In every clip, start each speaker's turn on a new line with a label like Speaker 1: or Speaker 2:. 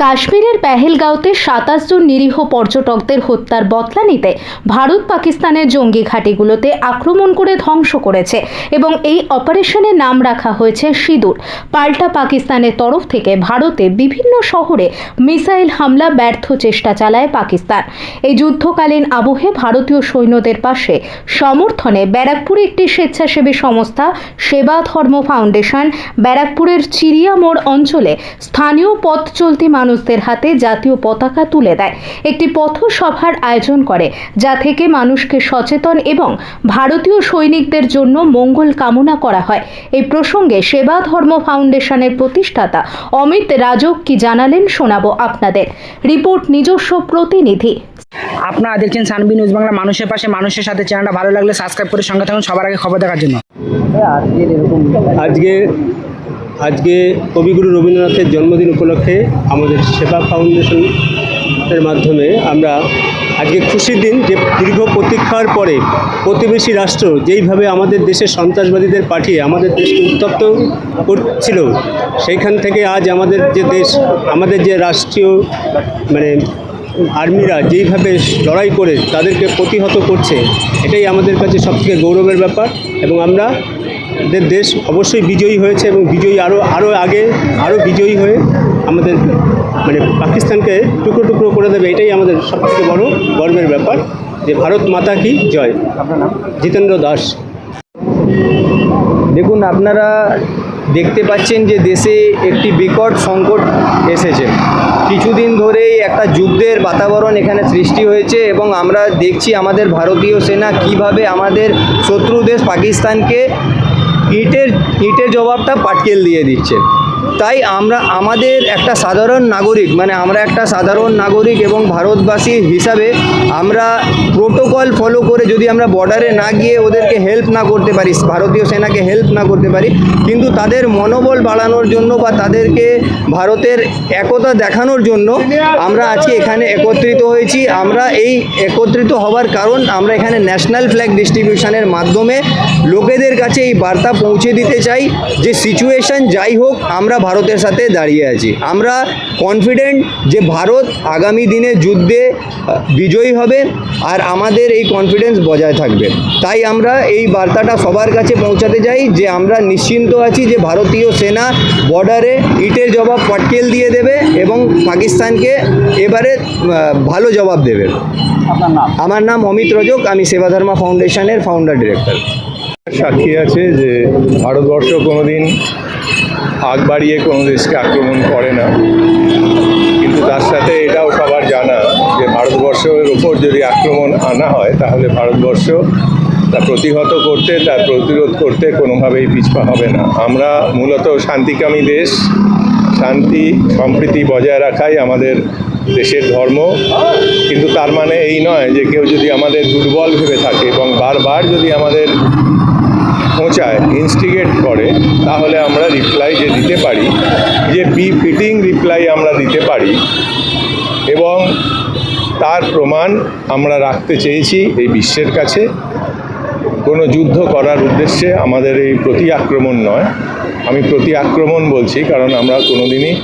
Speaker 1: কাশ্মীরের পেহেলগাঁওতে সাতাশ জন নিরীহ পর্যটকদের হত্যার বদলা নিতে ভারত পাকিস্তানের জঙ্গি ঘাঁটিগুলোতে আক্রমণ করে ধ্বংস করেছে এবং এই অপারেশনের নাম রাখা হয়েছে সিঁদুর। পাল্টা পাকিস্তানের তরফ থেকে ভারতে বিভিন্ন শহরে মিসাইল হামলা ব্যর্থ চেষ্টা চালায় পাকিস্তান। এই যুদ্ধকালীন আবহে ভারতীয় সৈন্যদের পাশে সমর্থনে ব্যারাকপুরে একটি স্বেচ্ছাসেবী সংস্থা সেবা ধর্ম ফাউন্ডেশন ব্যারাকপুরের চিড়িয়ামোড় অঞ্চলে স্থানীয় পথ চলতি মানুষদের হাতে জাতীয় পতাকা তুলে দেয়। একটি পথসভার আয়োজন করে যা থেকে মানুষকে সচেতন এবং ভারতীয় সৈনিকদের জন্য মঙ্গল কামনা করা হয়। এই প্রসঙ্গে সেবা ধর্ম ফাউন্ডেশনের প্রতিষ্ঠাতা অমিত রাজক কি জানালেন শোনাবো আপনাদের। রিপোর্ট নিজস্ব প্রতিনিধি।
Speaker 2: আপনারা দেখছেন সানবি নিউজ বাংলা মানুষের পাশে মানুষের সাথে। চ্যানেলটা ভালো লাগলে সাবস্ক্রাইব করে সঙ্গে থাকুন। সবার আগে খবর দেখার জন্য।
Speaker 3: আজকে আজকে কবিগুরু রবীন্দ্রনাথের জন্মদিন উপলক্ষে আমাদের সেবা ফাউন্ডেশনের মাধ্যমে আমরা আজকে খুশির দিন যে দীর্ঘ প্রতীক্ষার পরে প্রতিবেশী রাষ্ট্র যেইভাবে আমাদের দেশের সন্ত্রাসবাদীদের পাঠিয়ে আমাদের দেশকে উত্তপ্ত করছিল, সেইখান থেকে আজ আমাদের যে দেশ, আমাদের যে রাষ্ট্রীয় মানে আর্মিরা যেইভাবে লড়াই করে তাদেরকে প্রতিহত করছে, এটাই আমাদের কাছে সবথেকে গৌরবের ব্যাপার এবং আমরা দেশ অবশ্যই বিজয়ী হয়েছে এবং বিজয়ী আরও আরও আগে আরও বিজয়ী হয়ে আমাদের মানে পাকিস্তানকে টুকরো টুকরো করে দেবে এটাই আমাদের সবথেকে বড় গর্বের ব্যাপার যে ভারত মাতা কি জয়। জিতেন্দ্র দাস।
Speaker 4: দেখুন আপনারা দেখতে পাচ্ছেন যে দেশে একটি বিকট সংকট এসেছে। কিছুদিন ধরেই একটা যুদ্ধের বাতাবরণ এখানে সৃষ্টি হয়েছে এবং আমরা দেখছি আমাদের ভারতীয় সেনা কীভাবে আমাদের শত্রু দেশ পাকিস্তানকে ইটের ইটের জবাবটা পাটকেল দিয়ে দিচ্ছে। তাই আমরা, আমাদের একটা সাধারণ নাগরিক মানে আমরা একটা সাধারণ নাগরিক এবং ভারতবাসী হিসাবে আমরা প্রোটোকল ফলো করে যদি আমরা বর্ডারে না গিয়ে ওদেরকে হেল্প না করতে পারি, ভারতীয় সেনাকে হেল্প না করতে পারি, কিন্তু তাদের মনোবল বাড়ানোর জন্য বা তাদেরকে ভারতের একতা দেখানোর জন্য আমরা আজকে এখানে একত্রিত হয়েছি। আমরা এই একত্রিত হওয়ার কারণ আমরা এখানে ন্যাশনাল ফ্ল্যাগ ডিস্ট্রিবিউশনের মাধ্যমে লোকেদের কাছে এই বার্তা পৌঁছে দিতে চাই যে সিচুয়েশন যাই হোক, আমরা ভারতের সাথে দাঁড়িয়ে আছি। আমরা কনফিডেন্ট যে ভারত আগামী দিনে যুদ্ধে বিজয়ী হবে আর আমাদের এই কনফিডেন্স বজায় থাকবে। তাই আমরা এই বার্তাটা সবার কাছে পৌঁছাতে চাই যে আমরা নিশ্চিন্ত আছি যে ভারতীয় সেনা বর্ডারে ইটের জবাব পটকেল দিয়ে দেবে এবং পাকিস্তানকে এবারে ভালো জবাব দেবে। আমার নাম অমিত রজক আমি সেবাধর্মা ফাউন্ডেশনের ফাউন্ডার ডিরেক্টর
Speaker 5: সাক্ষী আছে যে ভারতবর্ষ কোনোদিন আগ বাড়িয়ে কোনো দেশকে আক্রমণ করে না। কিন্তু তার সাথে এটাও সবার জানা যে ভারতবর্ষের ওপর যদি আক্রমণ আনা হয়, তাহলে ভারতবর্ষ তা প্রতিহত করতে তার প্রতিরোধ করতে কোনোভাবেই পিছপা হবে না। আমরা মূলত শান্তিকামী দেশ। শান্তি, সম্প্রীতি বজায় রাখাই আমাদের দেশের ধর্ম। কিন্তু তার মানে এই নয় যে কেউ যদি আমাদের দুর্বল ভেবে থাকে এবং বারবার যদি আমাদের খোঁচায় ইনস্টিগেট করে, তাহলে আমরা রিপ্লাই যে দিতে পারি, যে বি ফিটিং রিপ্লাই আমরা দিতে পারি, এবং তার প্রমাণ আমরা রাখতে চেয়েছি এই বিশ্বের কাছে। কোনো যুদ্ধ করার উদ্দেশ্যে আমাদের এই প্রতি আক্রমণ নয়। আমি প্রতি আক্রমণ বলছি, কারণ আমরা কোনোদিনই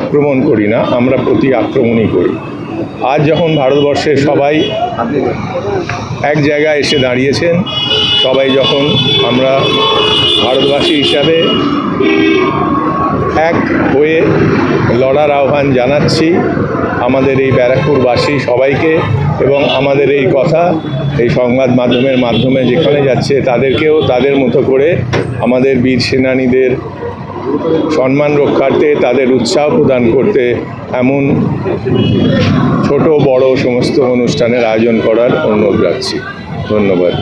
Speaker 5: আক্রমণ করি না, আমরা প্রতি আক্রমণই করি। আজ যখন ভারতবর্ষের সবাই এক জায়গায় এসে দাঁড়িয়েছেন। সবাই যখন আমরা ভারতবাসী হিসাবে এক হয়ে লড়ার আহ্বান জানাচ্ছি, আমাদের এই ব্যারাকপুরবাসী সবাইকে এবং আমাদের এই কথা এই সংবাদ মাধ্যমের মাধ্যমে যেখানে যাচ্ছে, তাদেরকেও তাদের মতো করে আমাদের বীর সেনানীদের সম্মান রক্ষার্থে তাদের উৎসাহ প্রদান করতে এমন ছোট বড় সমস্ত অনুষ্ঠানের আয়োজন করার অনুরোধ রাখছি। ধন্যবাদ।